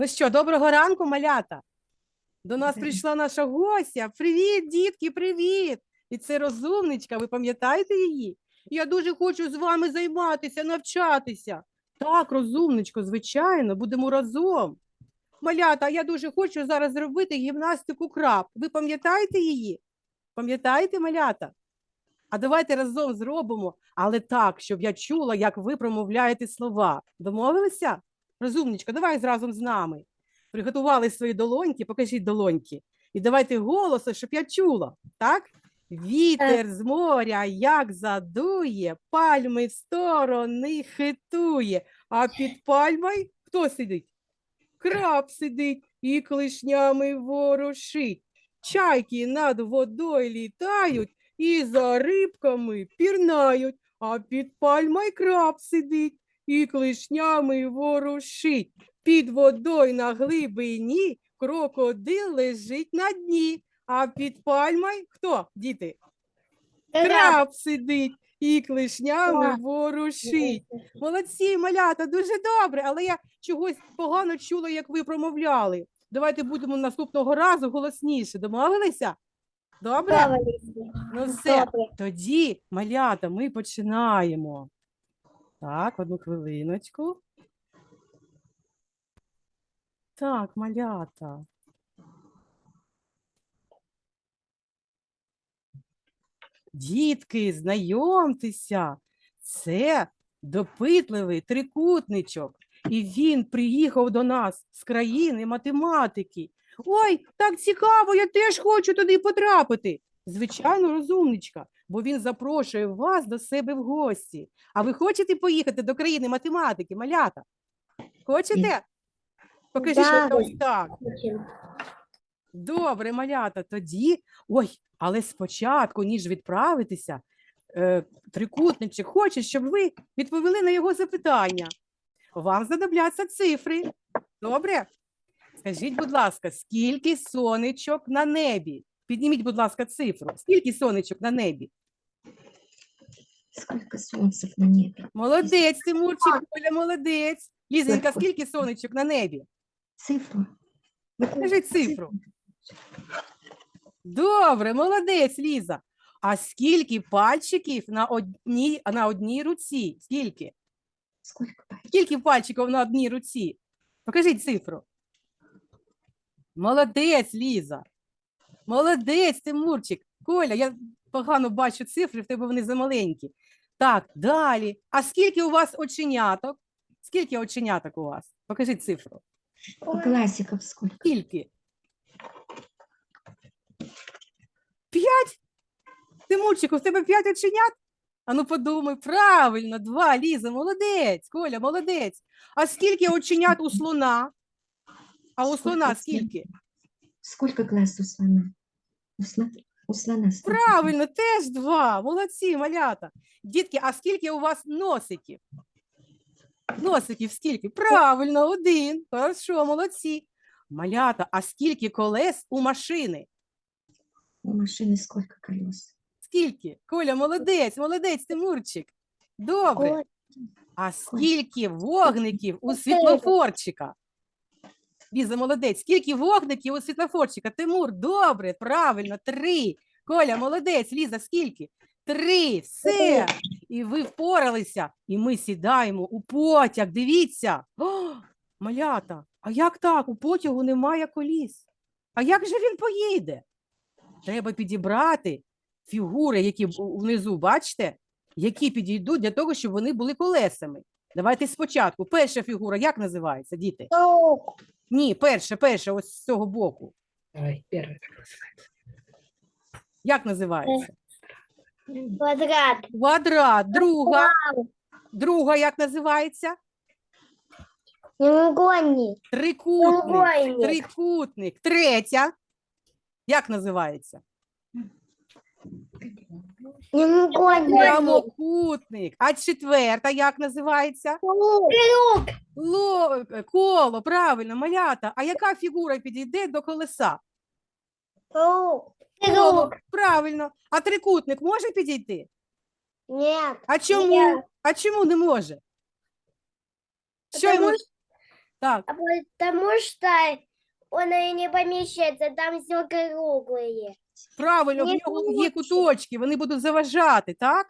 Ну що, доброго ранку, малята. До нас прийшла наша гостя. Привіт, дітки, привіт! І це розумничка, ви пам'ятаєте її? Я дуже хочу з вами займатися, навчатися. Так, розумничко, звичайно, будемо разом. Малята, я дуже хочу зараз зробити гімнастику краб. Ви пам'ятаєте її? Пам'ятаєте, малята? А давайте разом зробимо, але так, щоб я чула, як ви промовляєте слова. Домовилися? Розумничка, давай разом з нами. Приготували свої долоньки, покажіть долоньки. І давайте голосно, щоб я чула. Так? Вітер з моря як задує, пальми в сторони хитує, а під пальмою хто сидить? Краб сидить і клишнями ворушить. Чайки над водою літають і за рибками пірнають, а під пальмою краб сидить і клишнями ворушить. Під водою на глибині крокодил лежить на дні, а під пальмою хто, діти? Краб сидить і клишнями ворушить. Молодці, малята, дуже добре, але я чогось погано чула, як ви промовляли. Давайте будемо наступного разу голосніше. Домовилися? Добре? Ну все, тоді, малята, ми починаємо. Так, одну хвилиночку. Так, малята. Дітки, знайомтеся, це допитливий трикутничок. І він приїхав до нас з країни математики. Ой, так цікаво, я теж хочу туди потрапити. Звичайно, розумничка, бо він запрошує вас до себе в гості. А ви хочете поїхати до країни математики, малята? Хочете? Покажіть Да. ось так. Добре, малята, тоді. Ой, але спочатку, ніж відправитися, е, трикутничок хоче, щоб ви відповіли на його запитання. Вам знадобляться цифри. Добре? Скажіть, будь ласка, скільки сонечок на небі? Підніміть, будь ласка, цифру. Скільки сонечок на небі? Сколько солнцев на небе? Молодець, Тимурчик, Оля, молодець. Лізенька, скільки сонечок на небі? Цифру. Скажи цифру. Добре, молодець, Ліза. А скільки пальчиків на одній, на одній руці? Скільки? Сколько пальцев? Скільки пальчиків на одній руці? Покажіть цифру. Молодець, Ліза. Молодець, Тимурчик. Коля, я погано бачу цифри, в тебе вони замаленькі. Так, далі. А скільки у вас оченяток? Скільки оченяток у вас? Покажіть цифру. Глазиков сколько? Скільки? П'ять? Тимурчику, в тебе п'ять оченят? Ану подумай, правильно, два, Ліза, молодець, Коля, молодець. А скільки оченят у слона? А у слона скільки? Сколько глаз у слона? У, слона, у? Правильно, теж два. Молодці, малята. Дітки, а скільки у вас носиків? Носиків скільки? Правильно, один. Хорошо, молодці. Малята, а скільки колес у машини? У машины сколько колес? Скільки? Коля, молодець, молодець, Тимурчик. Добре. А скільки вогників у світлофорчика? Ліза, молодець. Скільки вогників у світлофорчика? Тимур, добре, правильно, три. Коля, молодець. Ліза, скільки? Три. Все. І ви впоралися. І ми сідаємо у потяг. Дивіться. О, малята, а як так? У потягу немає коліс. А як же він поїде? Треба підібрати фігури, які внизу, бачите, які підійдуть для того, щоб вони були колесами. Давайте спочатку. Перша фігура, як називається, діти? Ні, перша, перша, ось з цього боку. Давай, первый. Як називається? Квадрат. Квадрат. Друга. Друга як називається? Прямоугольник. Трикутник. Треугольник. Трикутник. Третя. Як називається? Прямоугольник. Прямокутник. А четверта як називається? Круг. Ло... е, Коло, правильно, малята. А яка фігура підійде до колеса? Круг. Коло, правильно. А трикутник може підійти? Нет. А чому? Ні. А чому не може? Що йому, Потому Так, А потому что он и не помещается, там все круглые. Правильно, в нього є куточки. куточки, вони будуть заважати, так?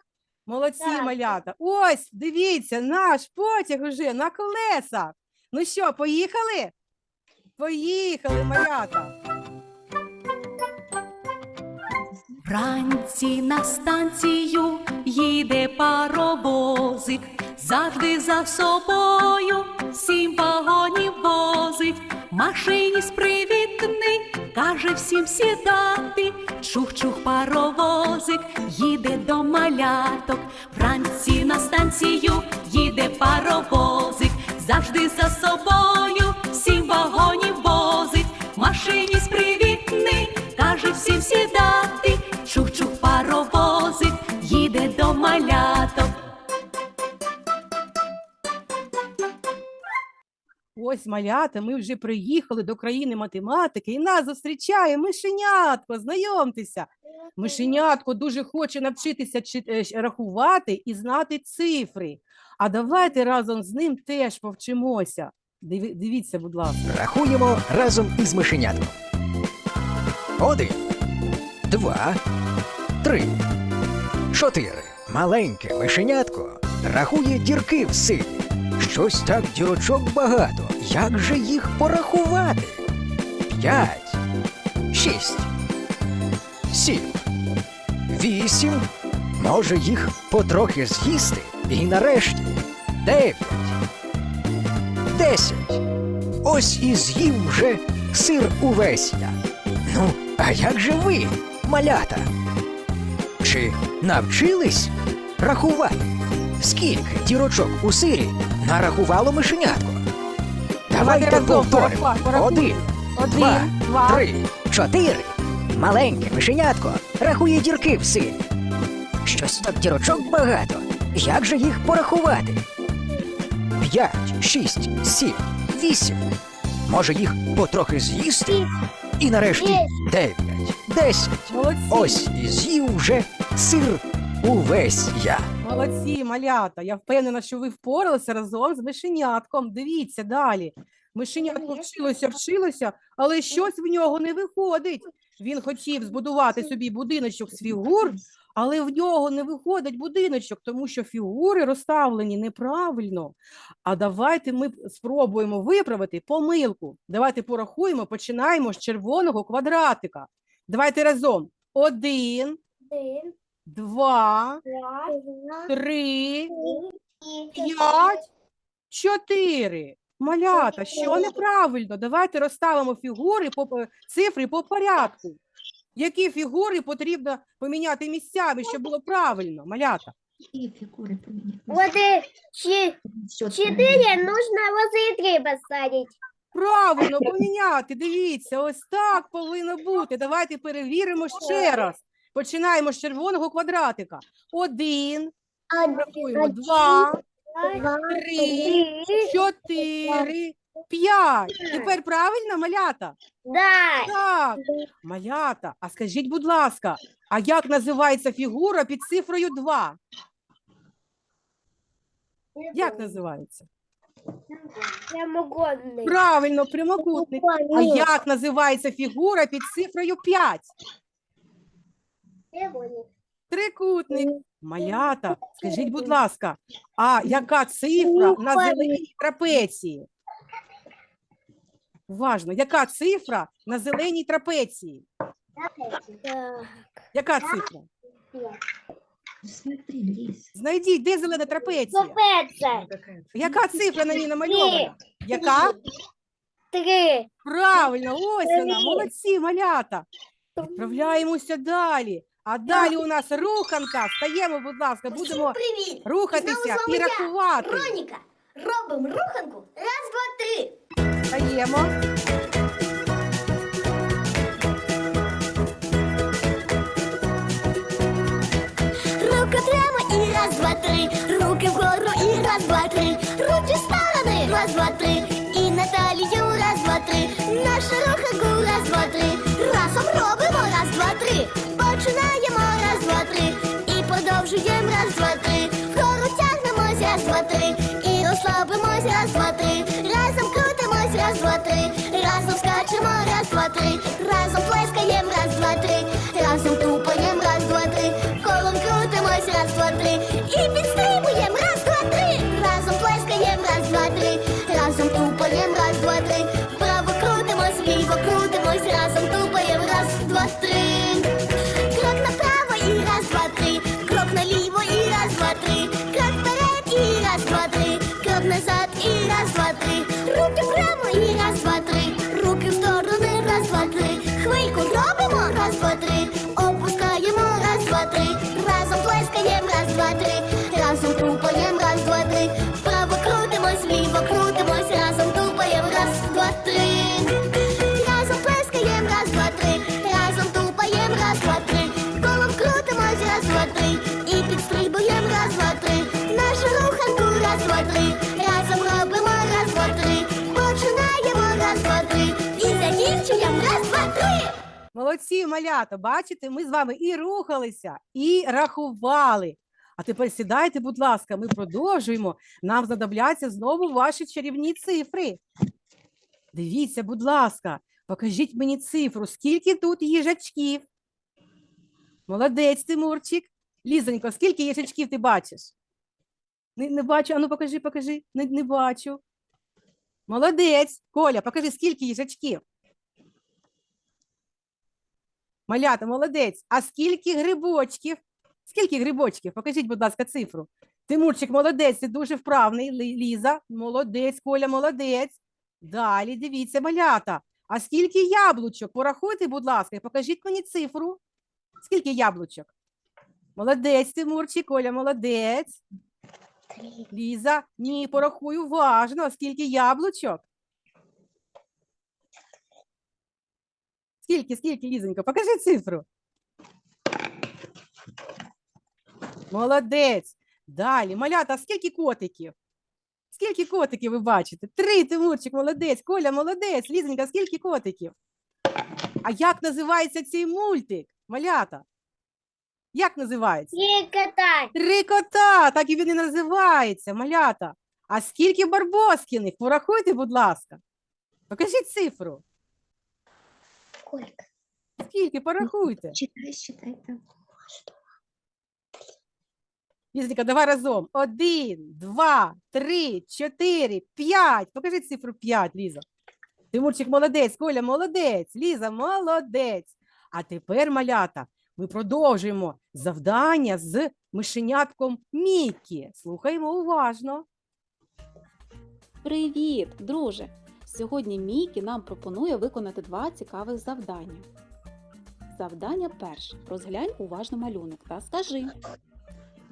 Молодці, Так. малята. Ось, дивіться, наш потяг уже на колесах. Ну що, поїхали? Поїхали, малята. Вранці на станцію їде паровозик, завжди за собою сім вагонів возить. Машиніст привітний, каже всім сідати. Чух-чух паровозик, їде до маляток. Вранці на станцію їде паровозик, завжди за Ось, малята, ми вже приїхали до країни математики, і нас зустрічає мишенятко. Знайомтеся. Мишенятко дуже хоче навчитися чи- е, рахувати і знати цифри. А давайте разом з ним теж повчимося. Диві- Дивіться, будь ласка. Рахуємо разом із мишенятком. Один, два, три, чотири. Маленьке мишенятко рахує дірки в силі. Щось так дірочок багато. Як же їх порахувати? П'ять, шість, сім, вісім. Може їх потрохи з'їсти. І нарешті дев'ять. Десять. Ось і з'їв вже сир увесь я. Ну, а як же ви, малята? Чи навчились рахувати? Скільки дірочок у сирі нарахувало мишенятко? Давайте повторимо. Один, два, три, чотири. Маленьке мишенятко рахує дірки в сирі. Щось так дірочок багато. Як же їх порахувати? П'ять, шість, сім, вісім. Може їх потрохи з'їсти? І нарешті дев'ять, десять. Ось і з'їв вже сир увесь я. Молодці, малята. Я впевнена, що ви впоралися разом з мишенятком. Дивіться далі. Мишенятко вчилося, вчилося, але щось в нього не виходить. Він хотів збудувати собі будиночок з фігур, але в нього не виходить будиночок, тому що фігури розставлені неправильно. А давайте ми спробуємо виправити помилку. Давайте порахуємо, починаємо з червоного квадратика. Давайте разом. Один, Один, два, три, п'ять, чотири. Малята, що неправильно? Давайте розставимо фігури по цифри по порядку. Які фігури потрібно поміняти місцями, щоб було правильно, малята? И фигуры поменять. Вот и чи- Счет четыре нужно возле три посадить. Правильно поміняти. Дивіться, ось так повинно бути. Давайте перевіримо ще раз. Починаємо з червоного квадратика. Один, рахуємо, два, два, три, чотири, п'ять. Тепер правильно, малята? Так, малята, а скажіть, будь ласка, а як називається фігура під цифрою 2? Як називається? Прямоугольный. Правильно, прямокутник. А як називається фігура під цифрою 5? Трикутник. Малята, скажіть, будь ласка, а яка цифра на зеленій трапеції? Уважно, яка цифра на зеленій трапеції? Яка цифра? Смотри. Знайдіть, де зелена трапеція? Попеться. Яка цифра на ній намальована? Яка? Три. Правильно, ось вона, молодці, малята. Відправляємося далі. А далі у нас руханка. Стаємо, будь ласка, будемо Привіт! рухатися і рахувати. Роніка, робимо руханку. Раз, два, три. Стаємо. Руки прямо і раз, два, три. Руки вгору і раз, два, три. Руки в сторони. Раз, два, три. два, три, і розслабимось, раз, два, три, разом крутимось, раз, два, три, разом скачемо, раз, два, три, разом плескаєм, раз, два, три, разом тупаєм, раз, два, три, колом крутимось, раз, два, три, і підстрибуєм, раз, два, три, разом плескаєм, раз, два, три, разом тупаєм, раз, два, три, право крутимось, ліво крутимось. І раз, два, три. Руки прямо і раз, два, три. Руки в сторони, раз, два, три. Хвильку робимо, раз, два, три. Опускаємо, раз, два, три. Разом плескаємо, раз, два, три. Молодці, малята, бачите, ми з вами і рухалися, і рахували. А тепер сідайте, будь ласка, ми продовжуємо. Нам знадобляться знову ваші чарівні цифри. Дивіться, будь ласка, покажіть мені цифру, скільки тут їжачків. Молодець, Тимурчик. Лізонько, скільки їжачків ти бачиш? Не, не бачу, ану покажи, покажи. Не, не бачу. Молодець. Коля, покажи, скільки їжачків. Малята, молодець. А скільки грибочків? Скільки грибочків? Покажіть, будь ласка, цифру. Тимурчик, молодець, ти дуже вправний. Ліза, молодець, Коля, молодець. Далі дивіться, малята. А скільки яблучок? Порахуйте, будь ласка, і покажіть мені цифру. Скільки яблучок? Молодець, Тимурчик, Коля, молодець. Ліза, ні, порахуй уважно, скільки яблучок. Скільки, скільки, Лізонька? Покажи цифру. Молодець. Далі. Малята, скільки котиків? Скільки котиків ви бачите? Три, Тимурчик, молодець. Коля, молодець. Лізонька, скільки котиків? А як називається цей мультик? Малята? Як називається? Трикотай. Три кота, так і він і називається, малята. А скільки барбоскіних? Порахуйте, будь ласка. Покажіть цифру. Сколько? Скільки? Порахуйте. Читай, читай там. Лізонька, давай разом. Один, два, три, чотири, п'ять. Покажи цифру п'ять, Ліза. Тимурчик молодець, Коля молодець, Ліза молодець. А тепер, малята, ми продовжуємо завдання з мишенятком Мікі. Слухаємо уважно. Привіт, друже! Сьогодні Мікі нам пропонує виконати два цікавих завдання. Завдання перше. Розглянь уважно малюнок та скажи,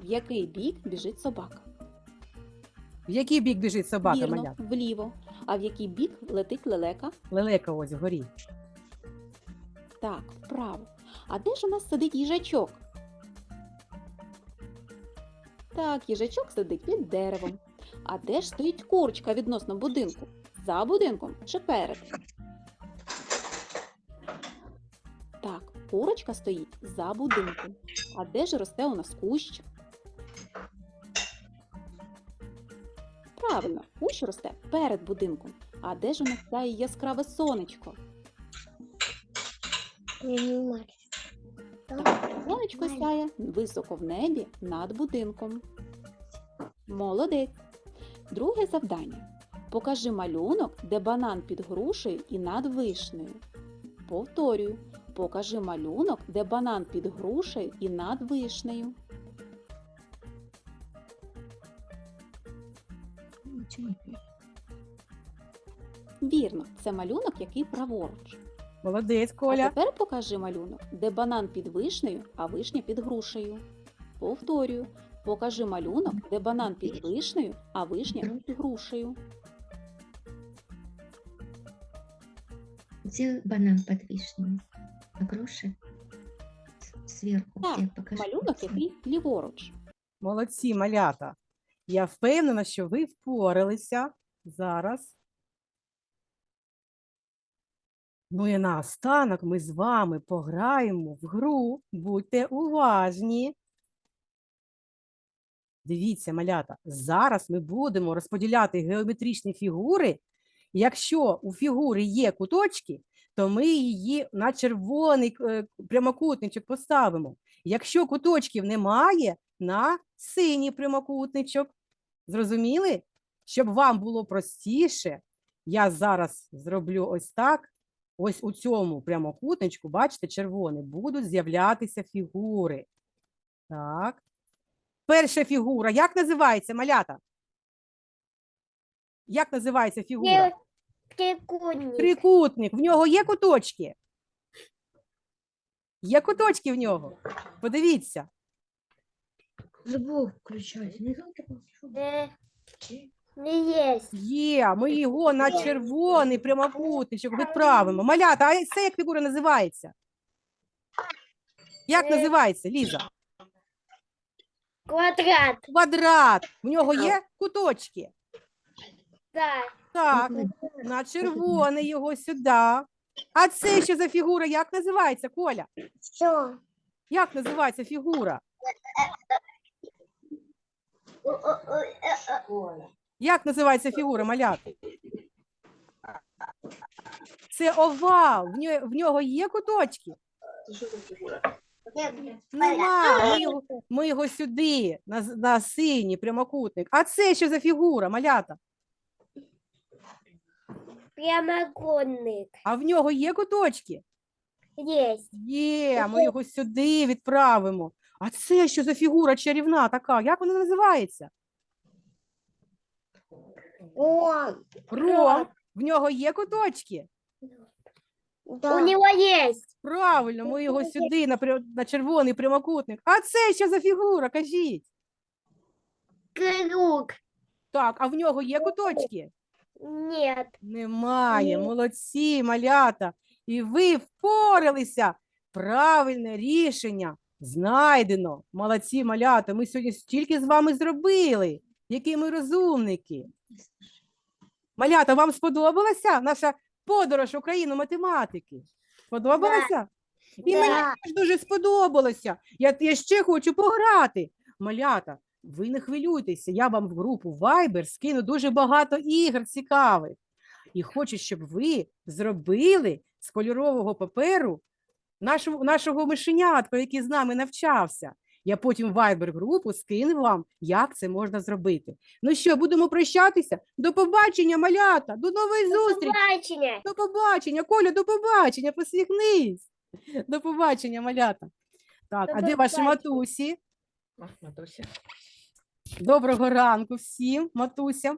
в який бік біжить собака. В який бік біжить собака, Вірно, малята? вліво. А в який бік летить лелека? Лелека ось вгорі. Так, вправо. А де ж у нас сидить їжачок? Так, їжачок сидить під деревом. А де ж стоїть курочка відносно будинку? За будинком чи перед? Так, курочка стоїть за будинком. А де ж росте у нас кущ? Правильно, кущ росте перед будинком. А де ж у нас сяє яскраве сонечко? Сонечко сяє високо в небі над будинком. Молодець. Друге завдання. Покажи малюнок, де банан під грушею і над вишнею. Повторюю. Покажи малюнок, де банан під грушею і над вишнею. Вірно, це малюнок, який праворуч. Молодець, А тепер покажи малюнок, де банан під вишнею, а вишня під грушею. Повторюю. Покажи малюнок, де банан під вишнею, а вишня під грушею. Где банан под вишней? А Сверху. Так, Где? Покажи. Малюнок, який ліворуч. Молодці, малята. Я впевнена, що ви впоралися зараз. Ну і наостанок ми з вами пограємо в гру. Будьте уважні. Дивіться, малята, зараз ми будемо розподіляти геометричні фігури. Якщо у фігури є куточки, то ми її на червоний е, прямокутничок поставимо. Якщо куточків немає, на синій прямокутничок. Зрозуміли? Щоб вам було простіше, я зараз зроблю ось так. Ось у цьому прямокутничку, бачите, червоний, будуть з'являтися фігури. Так. Перша фігура, як називається малята? Як називається фігура? Трикутник. Трикутник. В нього є куточки? Є куточки в нього. Подивіться. Звук включай. Э, Не есть. Є. Ми його на червоний прямокутничок відправимо. Малята, а це як фігура називається? Як Е. називається, Ліза? Квадрат. Квадрат. В нього є куточки. Да. Так, на червоний його сюди. А це що за фігура? Як називається, Коля? Все. Як називається фігура? Як називається фігура, малята? Це овал. В нього, в нього є куточки? Нема. Ми його, ми його сюди, на, на синій прямокутник. А це що за фігура, малята? Прямоугольник. А в нього є куточки? Есть. Є, ми його сюди відправимо. А це що за фігура чарівна така? Як вона називається? Он. Ром. В нього є куточки? У него есть. Правильно, ми його сюди на, пря- на червоний прямокутник. А це що за фігура? Кажіть. Круг. Так, а в нього є куточки? Нет. Немає. Ні. Молодці, малята. І ви впоралися. Правильне рішення знайдено. Молодці, малята. Ми сьогодні стільки з вами зробили. Які ми розумники. Малята, вам сподобалася наша подорож в Україну математики? Сподобалася? І мені теж дуже сподобалося. Я, я ще хочу пограти. Малята, ви не хвилюйтеся, я вам в групу Viber скину дуже багато ігор цікавих. І хочу, щоб ви зробили з кольорового паперу нашого, нашого мишенятка, який з нами навчався. Я потім в Viber групу скину вам, як це можна зробити. Ну що, будемо прощатися? До побачення, малята! До нової зустрічі! Побачення. До побачення, Коля, до побачення, посміхнись. До побачення, малята. Так, До а де ваші побачення. матусі? Доброго ранку всім, матуся.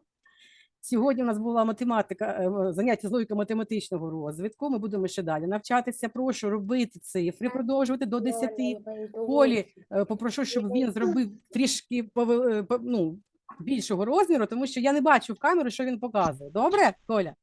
Сьогодні у нас була математика, е, заняття з логіки математичного розвитку. Ми будемо ще далі навчатися. Прошу робити цифри, продовжувати до 10. Колі е, попрошу, щоб він зробив трішки е, ну, більшого розміру, тому що я не бачу в камеру, що він показує. Добре, Коля?